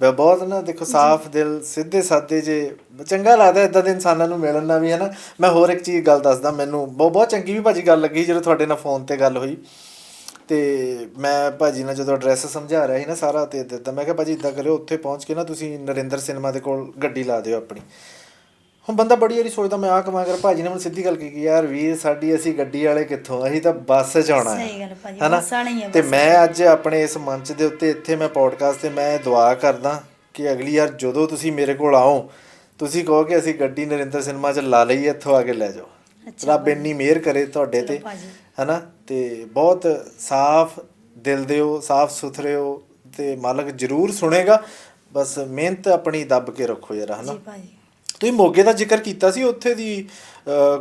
ਬ- ਬਹੁਤ ਨਾ ਦੇਖੋ ਸਾਫ਼ ਦਿਲ ਸਿੱਧੇ ਸਾਦੇ ਜੇ ਚੰਗਾ ਲੱਗਦਾ ਇਦਾਂ ਦੇ ਇਨਸਾਨਾਂ ਨੂੰ ਮਿਲਣ ਨਾਲ ਵੀ ਹੈ ਨਾ ਮੈਂ ਹੋਰ ਇੱਕ ਚੀਜ਼ ਗੱਲ ਦੱਸਦਾ ਮੈਨੂੰ ਬਹੁਤ ਬਹੁਤ ਚੰਗੀ ਵੀ ਭਾਜੀ ਗੱਲ ਲੱਗੀ ਜਦੋਂ ਤੁਹਾਡੇ ਨਾਲ ਫੋਨ ਤੇ ਗੱਲ ਹੋਈ। ਤੇ ਮੈਂ ਭਾਜੀ ਨਾਲ ਜਦੋਂ ਐਡਰੈਸ ਸਮਝਾ ਰਿਹਾ ਸੀ ਨਾ ਸਾਰਾ ਤੇ ਦਿੱਤਾ ਮੈਂ ਕਿਹਾ ਭਾਜੀ ਇਦਾਂ ਕਰਿਓ ਉੱਥੇ ਪਹੁੰਚ ਕੇ ਨਾ ਤੁਸੀਂ ਨਰਿੰਦਰ ਸਿਨੇਮਾ ਦੇ ਕੋਲ ਗੱਡੀ ਲਾ ਦਿਓ ਆਪਣੀ। ਹੁਣ ਬੰਦਾ ਬੜੀ ਵਾਰੀ ਸੋਚਦਾ ਮੈਂ ਆ ਕਮਾ ਕਰ ਭਾਜੀ ਨੇ ਮੈਨੂੰ ਸਿੱਧੀ ਗੱਲ ਕੀਤੀ ਯਾਰ ਵੀਰ ਸਾਡੀ ਅਸੀਂ ਗੱਡੀ ਵਾਲੇ ਕਿੱਥੋਂ ਅਸੀਂ ਤਾਂ ਬੱਸ 'ਚ ਆਉਣਾ ਹੈ। ਸਹੀ ਗੱਲ ਭਾਜੀ? ਬੱਸਾਂ ਨਹੀਂ ਆ ਤੇ। ਮੈਂ ਅੱਜ ਆਪਣੇ ਇਸ ਮੰਚ ਦੇ ਉੱਤੇ ਇੱਥੇ ਮੈਂ ਪੋਡਕਾਸਟ ਤੇ ਮੈਂ ਦੁਆ ਕਰਦਾ ਕਿ ਅਗਲੀ ਵਾਰ ਜਦੋਂ ਤੁਸੀਂ ਮੇਰੇ ਕੋਲ ਆਓ ਤੁਸੀਂ ਕਹੋ ਕਿ ਅਸੀਂ ਗੱਡੀ ਨਰਿੰਦਰ ਸਿਨੇਮਾ 'ਚ ਲਾ ਲਈ ਇੱਥੋਂ ਆ ਕੇ ਲੈ ਜਾਓ। ਰੱਬ ਇੰਨੀ ਮਿਹਰ ਕਰੇ ਤੁਹਾਡੇ ਤੇ। ਹਨਾ? ਤੇ ਬਹੁਤ ਸਾਫ਼ ਦਿਲ ਦੇ ਹੋ ਸਾਫ਼ ਸੁਥਰੇ ਹੋ ਤੇ ਮਾਲਕ ਜ਼ਰੂਰ ਸੁਣੇਗਾ। ਬਸ ਮਿਹਨਤ ਆਪਣੀ ਦੱਬ ਕੇ ਰੱਖੋ ਯਾਰ ਹਨਾ? ਜੀ ਭਾਜੀ। ਤੁਸੀਂ ਮੋਗੇ ਦਾ ਜ਼ਿਕਰ ਕੀਤਾ ਸੀ ਉੱਥੇ ਦੀ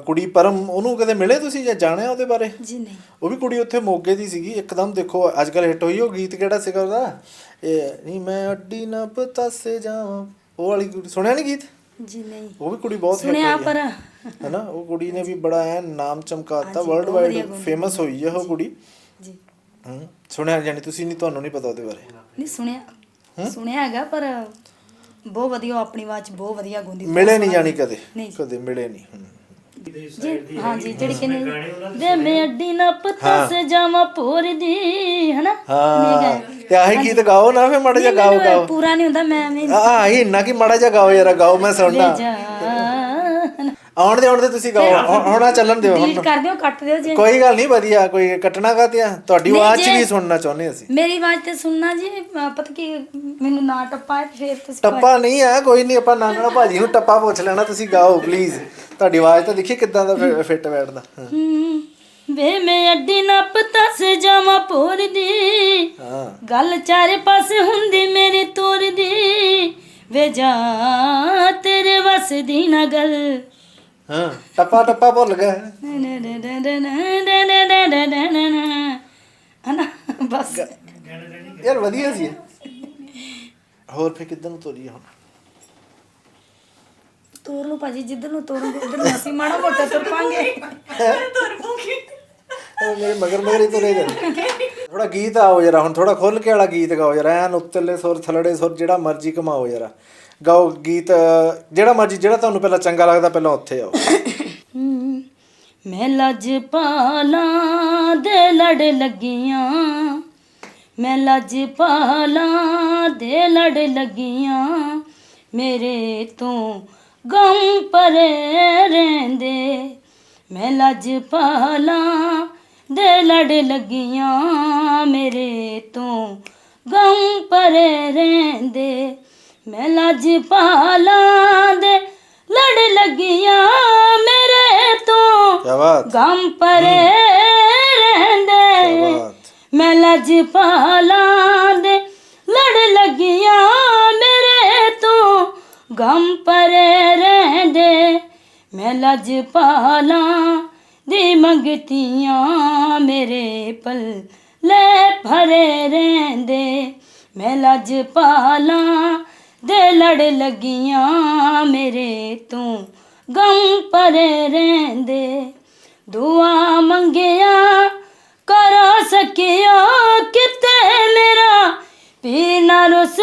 ਕੁੜੀ ਪਰਮ ਉਹਨੂੰ ਕਦੇ ਮਿਲੇ ਤੁਸੀਂ ਜਾਂ ਜਾਣਿਆ ਉਹਦੇ ਬਾਰੇ? ਜੀ ਨਹੀਂ। ਉਹ ਵੀ ਕੁੜੀ ਉੱਥੇ ਮੋਗੇ ਦੀ ਸੀਗੀ ਇੱਕਦਮ ਦੇਖੋ ਅੱਜ ਕੱਲ ਹਿੱਟ ਹੋਈ ਉਹ ਗੀਤ ਕਿਹੜਾ ਸੀਗਾ ਉਹਦਾ? ਇਹ ਨਹੀਂ ਮੈਂ ਅੱਡੀ ਨਾ ਪਤਾਸੇ ਜਾਵਾਂ। ਉਹ ਵਾਲੀ ਕੁੜੀ ਸੁਣਿਆ ਨਹੀਂ ਗੀਤ? ਜੀ ਨਹੀਂ। ਉਹ ਵੀ ਕੁੜੀ ਬਹੁਤ ਸੁਣਿਆ ਪਰ। ਹੈ ਹੈਨਾ ਉਹ ਕੁੜੀ ਨੇ ਵੀ ਬੜਾ ਐ ਨਾਮ ਚਮਕਾਤਾ ਵਰਲਡ ਵਾਈਡ ਫੇਮਸ ਹੋਈ ਹੈ ਉਹ ਕੁੜੀ। ਜੀ। ਹੂੰ ਸੁਣਿਆ ਜਾਨੀ ਤੁਸੀਂ ਨਹੀਂ ਤੁਹਾਨੂੰ ਨਹੀਂ ਪਤਾ ਉਹਦੇ ਬਾਰੇ। ਨਹੀਂ ਸੁਣਿਆ। ਸੁਣਿਆ ਹੈਗਾ ਪਰ ਬਹੁਤ ਵਧੀਆ ਉਹ ਆਪਣੀ ਆਵਾਜ਼ 'ਚ ਬਹੁਤ ਵਧੀਆ ਗਾਉਂਦੀ ਮਿਲੇ ਨਹੀਂ ਜਾਣੀ ਕਦੇ। ਨਹੀਂ। ਕਦੇ ਮਿਲੇ ਨਹੀਂ ਹੂੰ। ਜੀ ਹਾਂਜੀ ਜਿਹੜੀ ਕਹਿੰਦੇ ਵੇ ਮੈਂ ਅੱਡੀ ਨਾ ਪਤਾ ਸੇ ਜਾਵਾਂ ਪੂਰ ਦੀ ਹਨਾ? ਹਾਂ। ਗਾਇਆ। ਤੇ ਆਹੀ ਗੀਤ ਗਾਓ ਨਾ ਫੇ ਮਾੜਾ ਜਿਹਾ ਨਹੀਂ, ਗਾਓ ਮੈਨੂੰ ਗਾਓ। ਪੂਰਾ ਨਹੀਂ ਹੁੰਦਾ ਮੈਂ ਐਵੇਂ ਆ ਆਹੀ ਇੰਨਾ ਕਿ ਮਾੜਾ ਜਿਹਾ ਗਾਓ ਯਾਰ ਗਾਓ ਮੈਂ ਸੁਣਨਾ। ਜਾ। ਆਉਣ ਦੇ ਆਉਣ ਦੇ ਤੁਸੀਂ ਗਾਓ ਹੁਣ- ਚੱਲਣ ਦਿਓ ਡਿਲੀਟ ਕਰ ਦਿਓ ਕੱਟ ਦਿਓ ਜੇ। ਕੋਈ ਗੱਲ ਨਹੀਂ ਵਧੀਆ ਕੋਈ ਕੱਟਣਾ ਕਾਤੇ ਆ? ਤੁਹਾਡੀ ਆਵਾਜ਼ ਚ ਵੀ ਸੁਣਨਾ ਚਾਹੁੰਦੇ ਅਸੀਂ। ਮੇਰੀ ਆਵਾਜ਼ ਤੇ ਸੁਣਨਾ ਜੀ ਪਤਾ ਕੀ ਮੈਨੂੰ ਨਾ ਟੱਪਾ ਹੈ ਫੇਰ ਤੁਸੀਂ ਟੱਪਾ ਨਹੀਂ ਆ ਕੋਈ ਨਹੀਂ ਆਪਾਂ ਨਾਨਣਾ ਭਾਜੀ ਨੂੰ ਟੱਪਾ ਪੁੱਛ ਲੈਣਾ ਤੁਸੀਂ ਗਾਓ ਪਲੀਜ਼ ਤੁਹਾਡੀ ਆਵਾਜ਼ ਤਾਂ ਦੇਖੀ ਕਿੱਦਾਂ ਦਾ ਫਿੱਟ ਬੈਠਦਾ। ਵੇ ਮੈਂ ਅੱਡੀ ਨਾ ਪਤਾ ਸੇ ਜਾਵਾਂ ਪੂਰ ਦੀ। ਗੱਲ ਚਾਰੇ ਪਾਸੇ ਹੁੰਦੀ ਮੇਰੀ ਤੋਰ ਦੀ। ਵੇ ਜਾ ਤੇਰੇ ਵਸ ਦੀ ਨਾ ਗੱਲ ਹਾਂ ਟੱਪਾ ਟੱਪਾ ਭੁੱਲ ਗਏ ਹਨਾ ਬਸ। ਯਾਰ ਵਧੀਆ ਸੀ। ਹੋਰ ਫੇ ਕਿੱਦਾਂ ਨੂੰ ਤੋਰੀ ਹੁਣ? ਤੋਰ ਲਓ ਭਾਜੀ ਜਿੱਧਰ ਨੂੰ ਤੋਰੋਗੇ ਉਧਰ ਨੂੰ ਅਸੀਂ ਮਾੜਾ ਮੋਟਾ ਤੁਰ ਪਾਂਗੇ ਉਹ ਮੇਰੇ ਮਗਰ ਮਗਰ ਹੀ ਤੁਰੇ ਜਾਂਦੇ। ਥੋੜਾ ਗੀਤ ਆਓ ਜਰਾ ਹੁਣ ਥੋੜਾ ਖੁੱਲ ਕੇ ਵਾਲਾ ਗੀਤ ਗਾਓ ਜਰਾ ਐਨ ਉੱਤਲੇ ਸੁਰ ਥਲੜੇ ਸੁਰ ਜਿਹੜਾ ਮਰਜ਼ੀ ਕਮਾਓ ਜਰਾ। ਗਾਓ ਗੀਤ, ਜਿਹੜਾ ਮਰਜ਼ੀ, ਜਿਹੜਾ ਤੁਹਾਨੂੰ ਪਹਿਲਾਂ ਚੰਗਾ ਲੱਗਦਾ, ਪਹਿਲਾਂ ਉੱਥੇ ਆਓ। ਮੈਂ ਲੱਜ ਪਾਲਾਂ ਦੇ ਲੜ ਲੱਗੀਆਂ। ਮੈਂ ਲੱਜ ਪਾਲਾਂ ਦੇ ਲੜ ਲੱਗੀਆਂ। ਮੇਰੇ ਤੋਂ ਗਮ ਪਰੇ ਰਹਿੰਦੇ। ਮੈਂ ਲੱਜ ਪਾਲਾਂ ਦੇ ਲੜ ਲੱਗੀਆਂ। ਮੇਰੇ ਤੋਂ ਗਮ ਪਰੇ ਰਹਿੰਦੇ। ਮੈਂ ਲੱਜ ਪਾਲਾਂ ਦੇ ਲੜ ਲੱਗੀਆਂ ਮੇਰੇ ਤੋਂ। ਕੀ ਬਾਤ। ਗਮ ਪਰੇ ਰਹਿੰਦੇ। ਮੈਂ ਲੱਜ ਪਾਲਾਂ ਦੇ ਲੜ ਲੱਗੀਆਂ ਮੇਰੇ ਤੋਂ। ਗਮ ਪਰੇ ਰਹਿੰਦੇ। ਮੈਂ ਲੱਜ ਪਾਲਾਂ ਦੀ ਮੰਗਤੀਆਂ ਮੇਰੇ ਪਲ ਲੈ ਭਰੇ ਰਹਿੰਦੇ। ਮੈਂ ਲੱਜ ਪਾਲਾਂ ਦੇ ਲੜ ਲੱਗੀਆਂ ਮੇਰੇ ਤੋਂ। ਗਮ ਪਰੇ ਰਹਿੰਦੇ ਦੁਆ ਮੰਗਿਆ ਕਰ ਸਕਿਆ ਕਿਤੇ ਮੇਰਾ। ਪੀਰ ਨਾ ਰੁੱਸ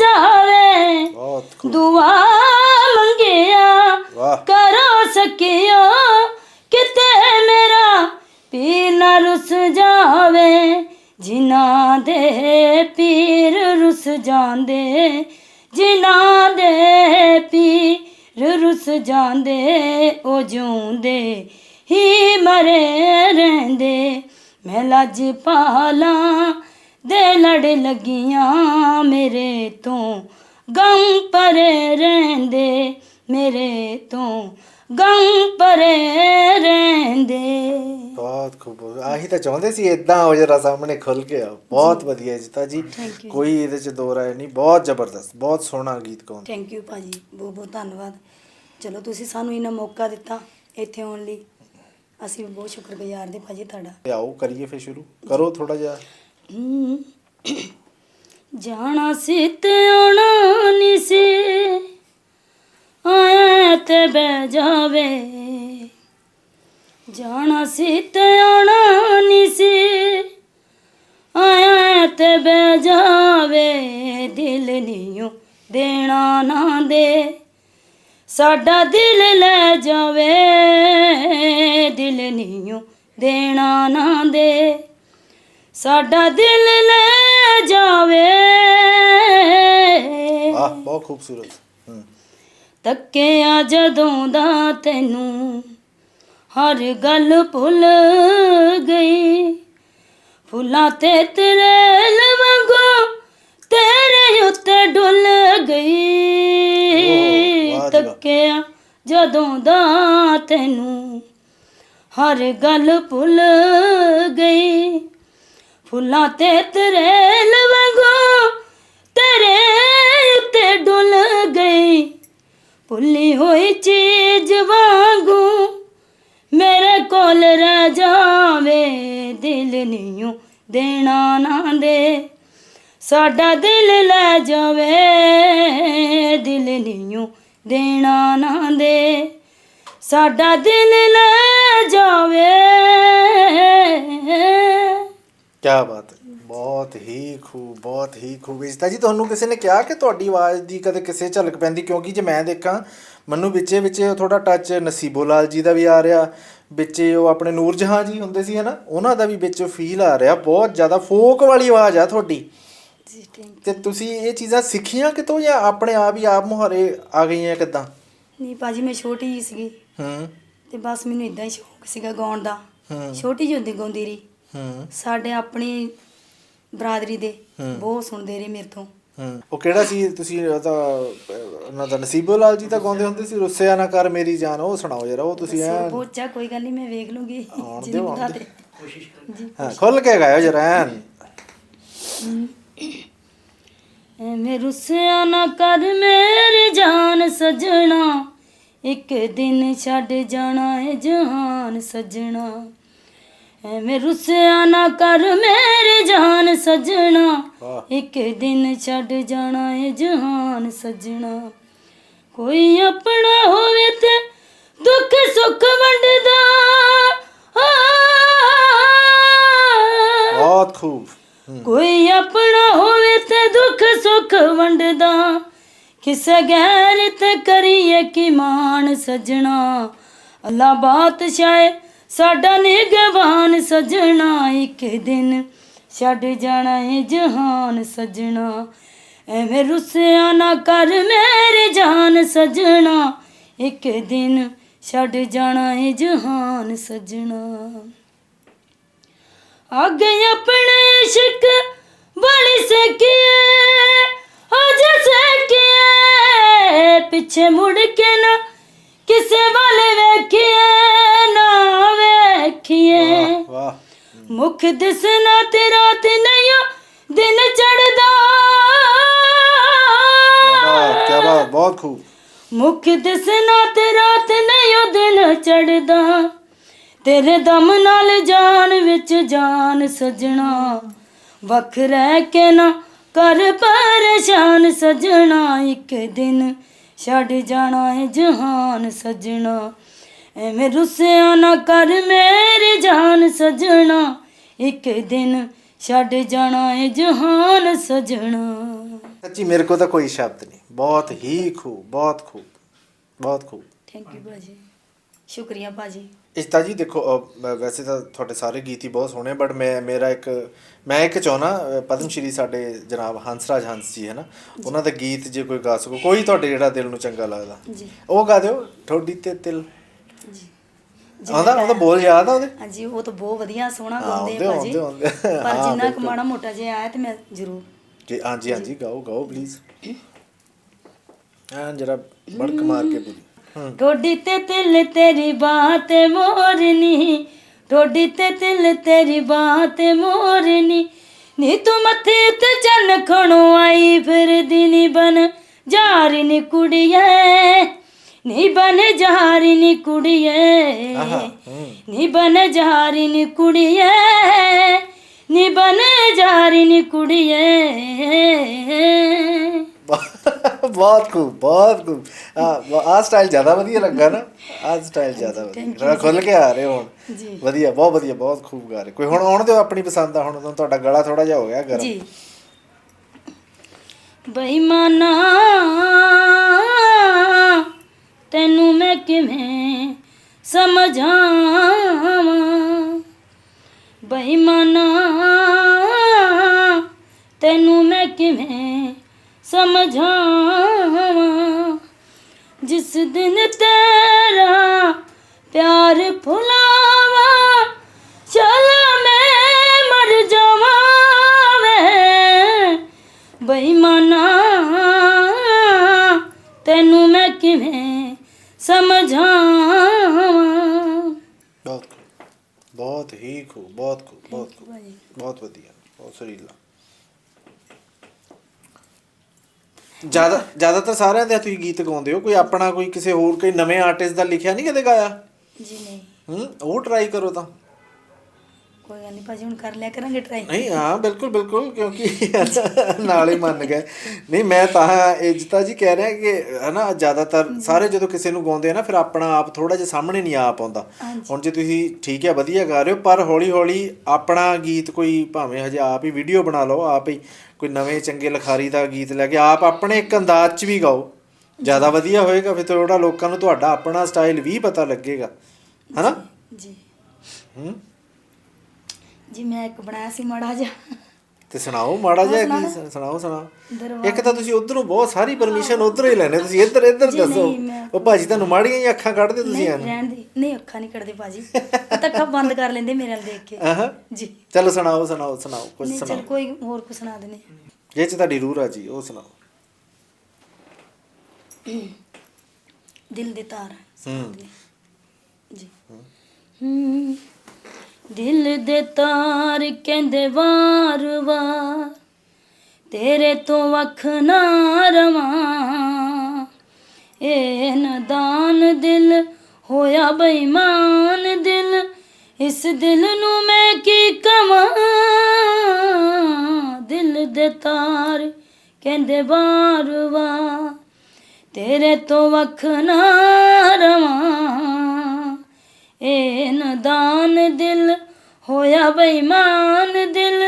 ਜਾਵੇ। ਦੁਆ ਮੰਗਿਆ ਕਰ ਸਕਿਆ ਕਿਤੇ ਮੇਰਾ। ਪੀਰ ਨਾ ਰੁੱਸ ਜਾਵੇ। ਜਿਨ੍ਹਾਂ ਦੇ ਪੀਰ ਰੁੱਸ ਜਾਂਦੇ, ਜਿਨ੍ਹਾਂ ਦੇ ਪੀਰ ਰੁੱਸ ਜਾਂਦੇ, ਉਹ ਜਿਉਂਦੇ, ਹੀ ਮਰੇ ਰਹਿੰਦੇ। ਮੈਂ ਲੱਜ ਪਾਲਾਂ ਦੇ ਲੜ ਲੱਗੀਆਂ, ਮੇਰੇ ਤੋਂ ਗਮ ਪਰੇ ਰਹਿੰਦੇ, ਮੇਰੇ ਤੋਂ ਗਮ ਪਰੇ ਰਹਿੰਦੇ। ਬਹੁਤ ਖੂਬ ਆਹੀ ਤਾਂ ਚਾਹੁੰਦੇ ਸੀ ਇਦਾਂ ਹੋ ਜਰਾ ਸਾਹਮਣੇ ਖੁੱਲ ਕੇ ਆਓ। ਬਹੁਤ ਵਧੀਆ ਜੀਤਾ ਜੀ। Thank you. ਕੋਈ ਇਹਦੇ ਚ ਦੋ ਰਾਏ ਨਹੀਂ ਬਹੁਤ ਜ਼ਬਰਦਸਤ ਬਹੁਤ ਸੋਹਣਾ ਗੀਤ ਗਾਉਂਦੇ। ਥੈਂਕ ਯੂ ਭਾਜੀ ਬਹੁਤ ਬਹੁਤ ਧੰਨਵਾਦ। ਚਲੋ ਤੁਸੀਂ ਸਾਨੂੰ ਇਹਨਾਂ ਮੌਕਾ ਦਿੱਤਾ ਇੱਥੇ ਆਉਣ ਲਈ। ਅਸੀਂ ਵੀ ਬਹੁਤ ਸ਼ੁਕਰਗੁਜ਼ਾਰ ਦੇ ਭਾਜੀ ਤੁਹਾਡਾ। ਤੇ ਆਓ ਕਰੀਏ ਫੇ ਸ਼ੁਰੂ। ਕਰੋ ਥੋੜਾ ਜਿਹਾ। ਹਮ, ਜਾਣਾ ਸੀ ਤੇ ਆਉਣਾ ਨੀ ਸੀ। ਆਇਆ ਤੇ ਬਹਿ ਜਾਵੇ। ਤੇ ਆਉਣਾ ਨੀ ਸੀ। ਆਇਆ ਤੇ ਬਹਿ ਜਾਵੇ ਦਿਲ ਨੀਓ ਦੇਣਾ ਨਾ ਦੇ। ਸਾਡਾ ਦਿਲ ਲੈ ਜਾਵੇ ਦਿਲ ਨੀਓ ਦੇਣਾ ਨਾ ਦੇ। ਸਾਡਾ ਦਿਲ ਲੈ ਜਾਵੇ। ਆਹ ਬਹੁਤ ਖੂਬਸੂਰਤ। ਤੱਕਿਆ ਜਦੋਂ ਦਾ ਤੈਨੂੰ ਹਰ ਗੱਲ ਭੁੱਲ ਗਈ। ਫੁੱਲਾਂ ਤੇ ਤੇਰੇ ਲਵੰਗੋ ਤੇਰੇ ਉੱਤੇ ਡੁੱਲ ਗਈ। ਤੱਕਿਆ ਜਦੋਂ ਦਾ ਤੈਨੂੰ ਹਰ ਗੱਲ ਭੁੱਲ ਗਈ। ਫੁੱਲਾਂ ਤੇ ਤੇਰੇ ਲਵੰਗੋ ਤੇਰੇ ਉੱਤੇ ਡੁੱਲ ਗਈ। ਭੁੱਲੀ ਹੋਈ ਚੀਜ਼ ਵਾਂਗੂ ਮੇਰੇ ਕੋਲ ਰਹਿ ਜਾਵੇ, ਦਿਲ ਨਹੀਂ ਦੇਣਾ ਨਾ ਦੇ। ਸਾਡਾ ਦਿਲ ਲੈ ਜਾਵੇ, ਦਿਲ ਨਹੀਂ ਦੇਣਾ ਨਾ ਦੇ। ਸਾਡਾ ਦਿਲ ਲੈ ਜਾਵੇ। ਕੀ ਬਾਤ ਹੈ। ਬਹੁਤ ਹੀ ਖੂਬ ਬਹੁਤ ਹੀ ਖੂਬ ਇਸਤਾ ਜੀ ਤੁਹਾਨੂੰ ਕਿਸੇ ਨੇ ਕਿਹਾ ਕਿ ਤੁਹਾਡੀ ਆਵਾਜ਼ ਦੀ ਕਦੇ ਕਿਸੇ ਝਲਕ ਪੈਂਦੀ? ਕਿਉਂਕਿ ਜੇ ਮੈਂ ਦੇਖਾਂ ਮੈਨੂੰ ਵਿੱਚੇ ਵਿੱਚੇ ਥੋੜਾ ਟੱਚ ਨਸੀਬੋ ਲਾਲ ਜੀ ਦਾ ਵੀ ਆ ਰਿਹਾ। ਵਿੱਚੇ ਉਹ ਆਪਣੇ ਨੂਰ ਜਹਾਂ ਜੀ ਹੁੰਦੇ ਸੀ ਹਨਾ? ਉਹਨਾਂ ਦਾ ਵੀ ਵਿੱਚ ਫੀਲ ਆ ਰਿਹਾ। ਬਹੁਤ ਜ਼ਿਆਦਾ ਫੋਕ ਵਾਲੀ ਆਵਾਜ਼ ਆ ਤੁਹਾਡੀ। ਤੇ ਤੁਸੀਂ ਇਹ ਚੀਜ਼ਾਂ ਸਿੱਖੀਆਂ ਕਿਤੋਂ ਜਾਂ ਆਪਣੇ ਆਪ ਹੀ ਆਪ ਮੁਹਾਰੇ ਆ ਗਈਆਂ ਕਿਦਾਂ? ਨਹੀਂ ਭਾਜੀ ਮੈਂ ਛੋਟੀ ਜਿਹੀ ਸੀਗੀ। ਹੂੰ। ਤੇ ਬਸ ਮੈਨੂੰ ਇਦਾਂ ਹੀ ਸ਼ੌਕ ਸੀਗਾ ਗਾਉਣ ਦਾ। ਹੂੰ। ਛੋਟੀ ਜਿਹੀ ਹੁੰਦੀ ਗਾਉਂਦੀ ਰਹੀ। ਹੂੰ। ਸਾਡੇ ਆਪਣੀ ਬਰਾਦਰੀ ਦੇ ਹੂੰ। ਬਹੁਤ ਸੁਣਦੇ ਰਹੇ ਮੇਰੇ ਤੋਂ। ਹੂੰ। ਉਹ ਕਿਹੜਾ ਸੀ ਤੁਸੀਂ ਉਹ ਤਾਂ ਅਹ, ਉਹਨਾਂ ਦਾ ਨਸੀਬੋ ਲਾਲ ਜੀ ਤਾਂ ਗਾਉਂਦੇ ਹੁੰਦੇ ਸੀ ਰੁੱਸਿਆ ਨਾ ਕਰ ਮੇਰੀ ਜਾਨ ਉਹ ਸੁਣਾਓ ਜਰਾ ਉਹ ਤੁਸੀਂ ਐਨ ਚਾ ਕੋਈ ਗੱਲ ਨਹੀਂ ਮੈਂ ਵੇਖ ਲੂੰਗੀ। ਆਉਣ ਜਿੰਨੀ ਦਿਓ, ਬਤਾ ਆਉਣ ਹਾਂ ਖੁੱਲ ਕੇ ਗਾਇਓ ਜਰਾ ਐਨ। ਐਵੇਂ ਰੁੱਸਿਆ ਨਾ ਕਰ ਮੇਰੀ ਜਾਨ ਸਜਣਾ ਇੱਕ ਦਿਨ ਛੱਡ ਜਾਣਾ ਏ ਜਹਾਨ ਸਜਣਾ। ਐਵੇਂ ਰੁੱਸਿਆ ਨਾ ਕਰ ਮੇਰੀ ਜਾਨ ਸਜਣਾ। ਇੱਕ ਦਿਨ ਛੱਡ ਜਾਣਾ ਏ ਜਹਾਨ ਸਜਣਾ। ਕੋਈ ਆਪਣਾ ਹੋਵੇ ਤੇ ਦੁੱਖ ਸੁੱਖ ਵੰਡਦਾ। ਬਹੁਤ ਖੂਬ। ਕੋਈ ਆਪਣਾ ਹੋਵੇ ਤੇ ਦੁੱਖ ਸੁੱਖ ਵੰਡਦਾ। ਕਿਸੇ ਗੈਰ ਤੇ ਕਰੀਏ ਕੀ ਮਾਨ ਸਜਣਾ। ਅੱਲਾ ਬਾਦਸ਼ਾਹ ਸਾਡਾ ਨਿਗਵਾਨ ਸਜਣਾ ਇੱਕ ਦਿਨ, ਛੱਡ ਜਾਣਾ ਏ ਜਹਾਨ ਸਜਣਾ। ਐਵੇਂ ਰੁੱਸਿਆ ਨਾ ਕਰ ਮੇਰੀ ਜਾਨ ਸਜਣਾ, ਇੱਕ ਦਿਨ ਛੱਡ ਜਾਣਾ ਏ ਜਹਾਨ ਸਜਣਾ। ਅੱਗੇ ਆਪਣੇ ਇਸ਼ਕ ਬੜੀ ਸਕਿਏ ਅਜ ਸਕਿਏ ਪਿੱਛੇ ਮੁੜ ਕੇ ਨਾ ਕਿਸੇ ਵੱਲ ਵੇਖੀਏ ਨਾ ਮੁਖ ਦਿਸਣਾ ਤੇ ਰਾਤ ਨਹੀਂ ਦਿਨ ਚੜਦਾ ਕੀ ਬਾਤ ਬਹੁਤ ਖੂਬ। ਮੁਖ ਦਿਸਣਾ ਤੇ ਰਾਤ ਨਹੀਂ ਦਿਨ ਚੜਦਾ ਤੇਰੇ ਦਮ ਨਾਲ ਜਾਨ ਵਿੱਚ ਜਾਨ ਸਜਣਾ। ਵੱਖ ਰਹਿ ਕੇ ਨਾ ਕਰ ਪਰੇਸ਼ਾਨ ਸਜਣਾ। ਇੱਕ ਦਿਨ ਛੱਡ ਜਾਣਾ ਹੈ ਜਹਾਨ ਸਜਣਾ। ਐਵੇਂ ਰੁੱਸਿਆ ਨਾ ਕਰ ਮੇਰੀ ਜਾਨ ਸਜਣਾ। ਇੱਕ ਦਿਨ ਛੱਡ ਜਾਣਾ ਹੈ ਜਹਾਨ ਸਜਣਾ। ਸੱਚੀ ਮੇਰੇ ਕੋਲ ਤਾਂ ਕੋਈ ਸ਼ਬਦ ਨਹੀਂ। ਬਹੁਤ ਹੀ ਖੂਬ ਬਹੁਤ ਖੂਬ ਬਹੁਤ ਖੂਬ। ਥੈਂਕ ਯੂ ਭਾਜੀ। ਸ਼ੁਕਰੀਆ ਭਾਜੀ। ਇਸਤਾ ਜੀ ਦੇਖੋ ਵੈਸੇ ਤਾਂ ਤੁਹਾਡੇ ਸਾਰੇ ਗੀਤ ਹੀ ਬਹੁਤ ਸੋਹਣੇ ਬਟ ਮੈਂ ਮੇਰਾ ਇੱਕ ਮੈਂ ਇੱਕ ਚਾਹਣਾ ਪਦਮ ਸ਼੍ਰੀ ਸਾਡੇ ਜਨਾਬ ਹੰਸਰਾਜ ਹੰਸ ਜੀ ਹੈ ਨਾ ਉਹਨਾਂ ਦਾ ਗੀਤ ਜੇ ਕੋਈ ਗਾ ਸਕੋ ਕੋਈ ਤੁਹਾਡੇ ਜਿਹੜਾ ਦਿਲ ਨੂੰ ਚੰਗਾ ਲੱਗਦਾ। ਜੀ। ਉਹ ਗਾ ਦਿਓ ਠੋਡੀ ਤੇ ਤਿਲ। ਜੀ। ਆਉਂਦਾ ਉਹਦਾ ਬੋਲ ਯਾਦ ਆ ਉਹਦੇ। ਹਾਂਜੀ ਉਹ ਤਾਂ ਬਹੁਤ ਵਧੀਆ ਸੋਹਣਾ ਗਾਉਂਦੇ ਆਉਂਦੇ, ਆ ਭਾਜੀ। ਆਉਂਦੇ, ਆਉਂਦੇ। ਪਰ ਜਿੰਨਾ ਕੁ। ਮਾੜਾ ਮੋਟਾ ਜਿਹਾ ਆਇਆ ਤੇ ਮੈਂ ਜ਼ਰੂਰ ਜੀ ਹਾਂਜੀ ਹਾਂਜੀ ਗਾਓ ਗਾਓ ਪਲੀਜ਼ ਹਾਂ ਜਰਾ ਬੜਕ ਮਾਰ ਕੇ ਹੂੰ। ਰੋਡੀ ਤੇ ਤਿਲ ਤੇਰੀ ਬਾਤ ਮੋਰਨੀ ਰੋਡੀ ਤੇ ਤਿਲ ਤੇਰੀ ਬਾਤ ਮੋਰਨੀ। ਨੀ ਤੂੰ ਮੱਥੇ ਤੇ ਚੰਨ ਖਣੋ ਆਈ ਫਿਰਦੀ ਨੀ ਬਨ ਜਾਰੀ ਨੀ ਕੁੜੀਏ। ਆਹਾ ਹੂੰ। ਨੀ ਬਨ ਜਾਰੀ ਨੀ ਕੁੜੀਏ। ਨੀ ਬਨ ਜਾਰੀ ਨੀ ਕੁੜੀਏ। ਬਹੁਤ ਖੂਬ ਬਹੁਤ ਖੂਬ। ਆ ਆ ਸਟਾਈਲ ਜ਼ਿਆਦਾ ਵਧੀਆ ਲੱਗਾ ਨਾ। ਆ ਸਟਾਈਲ ਜ਼ਿਆਦਾ ਵਧੀਆ। ਖੁੱਲ ਕੇ ਆ ਰਹੇ ਹੋ ਹੁਣ। ਜੀ। ਵਧੀਆ ਬਹੁਤ ਵਧੀਆ ਬਹੁਤ ਖੂਬ ਗਾ ਰਹੇ। ਕੋਈ ਹੁਣ ਆਉਣ ਦਿਓ ਆਪਣੀ ਪਸੰਦ ਦਾ ਹੁਣ ਤੁਹਾਡਾ ਗਲਾ ਥੋੜਾ ਜਿਹਾ ਹੋ ਗਿਆ ਗਰਮ। ਜੀ। ਬੇਈਮਾਨਾ। ਤੈਨੂੰ ਮੈਂ ਕਿਵੇਂ ਸਮਝਾਵਾਂ? ਬੇਈਮਾਨਾ, ਤੈਨੂੰ ਮੈਂ ਕਿਵੇਂ ਸਮਝਾਵਾਂ? ਜਿਸ ਦਿਨ ਤੇਰਾ ਪਿਆਰ ਭੁਲਾਵਾ ਚਲ ਮੈਂ ਮਰ ਜਾਵਾਂ ਵੇ। ਬੇਈਮਾਨਾ ਸਮਝਾਵਾਂ। ਬਹੁਤ ਖੂਬ ਬਹੁਤ ਹੀ ਖੂਬ ਬਹੁਤ ਖੂਬ ਬਹੁਤ ਖੂਬ ਬਹੁਤ ਵਧੀਆ ਬਹੁਤ ਸੁਰੀਲਾ। ਜ਼ਿਆਦਾ ਜ਼ਿਆਦਾਤਰ ਸਾਰਿਆਂ ਦੇ ਤੁਸੀਂ ਗੀਤ ਗਾਉਂਦੇ ਹੋ ਕੋਈ ਆਪਣਾ ਕੋਈ ਕਿਸੇ ਹੋਰ ਕੋਈ ਨਵੇਂ ਆਰਟਿਸਟ ਦਾ ਲਿਖਿਆ ਨਹੀਂ ਕਦੇ ਗਾਇਆ? ਜੀ ਨਹੀਂ। ਹੂੰ ਉਹ ਟਰਾਈ ਕਰੋ ਤਾਂ। ਕੋਈ ਗੱਲ ਨਹੀਂ ਭਾਜੀ ਹੁਣ ਕਰ ਲਿਆ ਕਰਾਂਗੇ ਟਰਾਈ ਨਹੀਂ ਹਾਂ ਬਿਲਕੁਲ ਬਿਲਕੁਲ ਕਿਉਂਕਿ ਨਾਲ ਹੀ ਮੰਨ ਗਏ ਨਹੀਂ ਮੈਂ ਤਾਂ ਇੱਜ਼ਤਾ ਜੀ ਕਹਿ ਰਿਹਾ ਕਿ ਹਨਾ ਜ਼ਿਆਦਾਤਰ ਸਾਰੇ ਜਦੋਂ ਕਿਸੇ ਨੂੰ ਗਾਉਂਦੇ ਆ ਨਾ ਫਿਰ ਆਪਣਾ ਆਪ ਥੋੜਾ ਜਿਹਾ ਸਾਹਮਣੇ ਨਹੀਂ ਆ ਪਾਉਂਦਾ ਹੁਣ ਜੇ ਤੁਸੀਂ ਠੀਕ ਹੈ ਵਧੀਆ ਗਾ ਰਹੇ ਹੋ ਪਰ ਹੌਲੀ ਹੌਲੀ ਆਪਣਾ ਗੀਤ ਕੋਈ ਭਾਵੇਂ ਹਜੇ ਆਪ ਹੀ ਵੀਡੀਓ ਬਣਾ ਲਓ ਆਪ ਹੀ ਕੋਈ ਨਵੇਂ ਚੰਗੇ ਲਿਖਾਰੀ ਦਾ ਗੀਤ ਲੈ ਕੇ ਆਪ ਆਪਣੇ ਇੱਕ ਅੰਦਾਜ਼ 'ਚ ਵੀ ਗਾਓ। ਜ਼ਿਆਦਾ ਵਧੀਆ ਹੋਏਗਾ ਫਿਰ ਥੋੜਾ ਲੋਕਾਂ ਨੂੰ ਤੁਹਾਡਾ ਆਪਣਾ ਸਟਾਈਲ ਵੀ ਪਤਾ ਲੱਗੇਗਾ। ਹਨਾ? ਜੀ। ਹੂੰ। ਜੀ ਮੈਂ ਇੱਕ ਬਣਾਇਆ ਸੀ ਮਾੜਾ ਜਿਹਾ। ਤੇ ਸੁਣਾਓ ਮਾੜਾ ਜਿਹਾ ਕੀ? ਸੁਣਾਓ ਸੁਣਾਓ। ਇੱਕ ਤਾਂ ਤੁਸੀਂ ਉਧਰੋਂ ਬਹੁਤ ਸਾਰੀ ਪਰਮਿਸ਼ਨ ਉਧਰੋਂ ਹੀ ਲੈਣੇ ਤੁਸੀਂ ਇੱਧਰ ਇੱਧਰ ਦੱਸੋ। ਉਹ ਭਾਜੀ ਤੁਹਾਨੂੰ ਮਾੜੀਆਂ ਹੀ ਅੱਖਾਂ ਕੱਢਦੇ ਤੁਸੀਂ ਨਹੀਂ ਐਨ। ਰਹਿਣ ਦੀ। ਨਹੀਂ ਅੱਖਾਂ ਨਹੀਂ ਕੱਢਦੇ ਭਾਜੀ। ਉਹ ਤਾਂ ਅੱਖਾਂ ਬੰਦ ਕਰ ਲੈਂਦੇ ਮੇਰੇ ਨਾਲ ਦੇਖ ਕੇ। ਆਹਾਂ ਜੀ। ਚਲੋ ਸੁਣਾਓ ਸੁਣਾਓ ਸੁਣਾਓ ਕੁਝ ਨਹੀਂ ਚਲ ਸੁਣਾਓ। ਕੋਈ ਹੋਰ ਕੁ ਸੁਣਾ ਦੇਣੇ ਜੇ ਚ ਤੁਹਾਡੀ ਰੂਹ ਰਾਜੀ ਉਹ ਸੁਣਾਓ। ਦਿਲ ਦੇ ਤਾਰ। ਹੂੰ। ਜੀ। ਹੂੰ। ਦਿਲ ਦੇ ਤਾਰ ਕਹਿੰਦੇ ਵਾਰ ਵਾਰ, ਤੇਰੇ ਤੋਂ ਵੱਖ ਨਾ ਰਵਾਂ। ਏ ਨਦਾਨ ਦਿਲ, ਹੋਇਆ ਬੇਈਮਾਨ ਦਿਲ, ਇਸ ਦਿਲ ਨੂੰ ਮੈਂ ਕੀ ਕਵਾਂ? ਦਿਲ ਦੇ ਤਾਰ ਕਹਿੰਦੇ ਵਾਰ ਵਾਰ, ਤੇਰੇ ਤੋਂ ਵੱਖ ਨਾ ਰਵਾਂ। ਇਹ ਨਦਾਨ ਦਿਲ ਹੋਇਆ ਬੇਈਮਾਨ ਦਿਲ,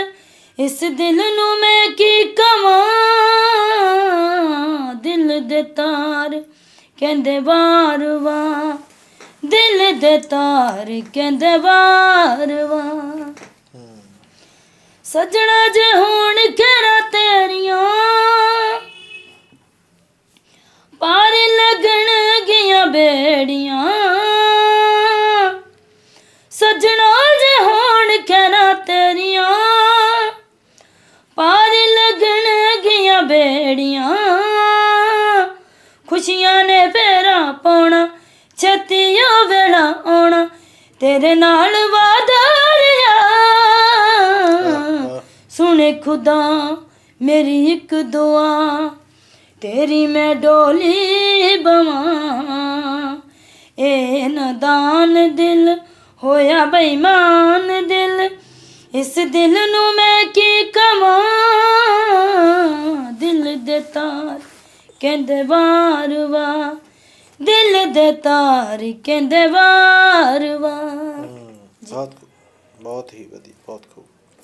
ਇਸ ਦਿਲ ਨੂੰ ਮੈਂ ਕੀ ਕਵਾਂ? ਦਿਲ ਦੇ ਤਾਰ ਕਹਿੰਦੇ ਵਾਰ ਵਾਰ ਦਿਲ ਦੇ ਤਾਰ ਕਹਿੰਦੇ ਵਾਰ ਵਾਰ ਸਜਣਾ ਜੇ ਹੋਣ ਖੇਰਾ ਤੇਰੀਆਂ, ਪਾਰ ਲੱਗਣ ਗੀਆਂ ਬੇੜੀਆਂ ਸਜਣਾ ਜੇ ਹੋਣ ਖੈਰਾ ਤੇਰੀਆਂ। ਪਾਰ ਲੱਗਣ ਗੀਆਂ ਬੇੜੀਆਂ। ਖੁਸ਼ੀਆਂ ਨੇ ਫੇਰਾ ਪਾਉਣਾ, ਛਤੀਓ ਵੇਲਾ ਆਉਣਾ, ਤੇਰੇ ਨਾਲ ਵਾਦਾਰਿਆ ਸੁਣੇ ਖੁਦਾ, ਮੇਰੀ ਇੱਕ ਦੁਆ, ਤੇਰੀ ਮੈਂ ਡੋਲੀ ਬਵਾਂ। ਇਹ ਨਦਾਨ ਦਿਲ ਹੋਇਆ ਬੇਈਮਾਨ ਦਿਲ, ਇਸ ਦਿਲ ਨੂੰ ਮੈਂ ਕੀ ਕਵਾਂ? ਦਿਲ ਦੇ ਤਾਰ ਕਹਿੰਦੇ ਵਾਰ ਵਾਰ, ਦਿਲ ਦੇ ਤਾਰ ਕਹਿੰਦੇ ਵਾਰ ਵਾਰ। ਬਹੁਤ ਬਹੁਤ ਹੀ ਵਧੀਆ।